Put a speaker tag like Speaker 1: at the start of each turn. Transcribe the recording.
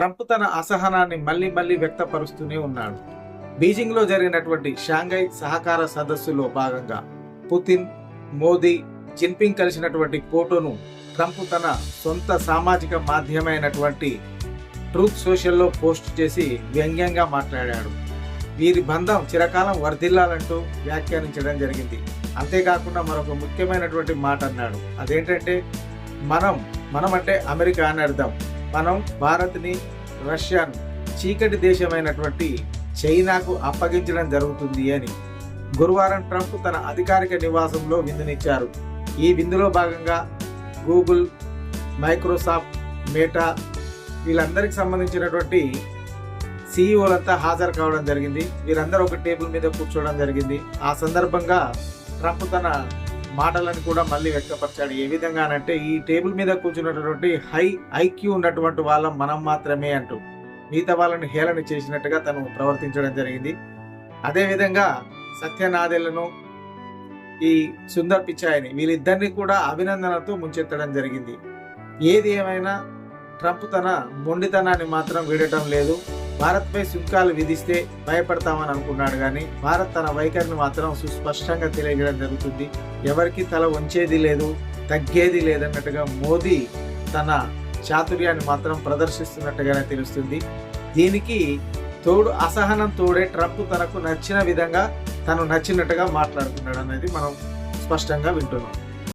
Speaker 1: Trump తన అసహనాన్ని మళ్ళీ మళ్ళీ వ్యక్తపరుస్తూనే ఉన్నాడు. బీజింగ్లో జరిగినటువంటి షాంఘై సహకార సదస్సులో భాగంగా పుతిన్ మోదీ జిన్పింగ్ కలిసినటువంటి ఫోటోను ట్రంప్ తన సొంత సామాజిక మాధ్యమైనటువంటి ట్రూత్ సోషల్లో పోస్ట్ చేసి వ్యంగ్యంగా మాట్లాడాడు. వీరి బంధం చిరకాలం వర్ధిల్లాలంటూ వ్యాఖ్యానించడం జరిగింది. అంతేకాకుండా మరొక ముఖ్యమైనటువంటి మాట అన్నాడు అదేంటంటే మనం మనం అంటే అమెరికా అని అర్థం. మనం భారత్ని రష్యాను చీకటి దేశమైనటువంటి చైనాకు అప్పగించడం జరుగుతుంది అని గురువారం ట్రంప్ తన అధికారిక నివాసంలో విందునిచ్చారు. ఈ విందులో భాగంగా గూగుల్ మైక్రోసాఫ్ట్ మేటా వీళ్ళందరికి సంబంధించినటువంటి సీఈఓలంతా హాజరు కావడం జరిగింది. వీరందరూ ఒక టేబుల్ మీద కూర్చోవడం జరిగింది. ఆ సందర్భంగా ట్రంప్ తన మాటలను కూడా మళ్ళీ వ్యక్తపరిచాడు. ఏ విధంగానంటే ఈ టేబుల్ మీద కూర్చున్నటువంటి హై ఐక్యూ ఉన్నటువంటి వాళ్ళం మనం మాత్రమే అంటూ మిగతా వాళ్ళని హేళన చేసినట్టుగా తను ప్రవర్తించడం జరిగింది. అదేవిధంగా సత్యనాదెలను ఈ సుందర్ పిచాయిని వీళ్ళిద్దరినీ కూడా అభినందనతో ముంచెత్తడం జరిగింది. ఏది ఏమైనా ట్రంప్ తన మొండితనాన్ని మాత్రం వీడటం లేదు. భారత్పై సుంకాలు విధిస్తే భయపడతామని అనుకున్నాడు కానీ భారత్ తన వైఖరిని మాత్రం సుస్పష్టంగా తెలియజేయడం జరుగుతుంది. ఎవరికి తల వంచేది లేదు తగ్గేది లేదన్నట్టుగా మోదీ తన చాతుర్యాన్ని మాత్రం ప్రదర్శిస్తున్నట్టుగానే తెలుస్తుంది. దీనికి తోడు అసహనం తోడే ట్రంప్ తనకు నచ్చిన విధంగా తను నచ్చినట్టుగా మాట్లాడుతున్నాడు అనేది మనం స్పష్టంగా వింటున్నాం.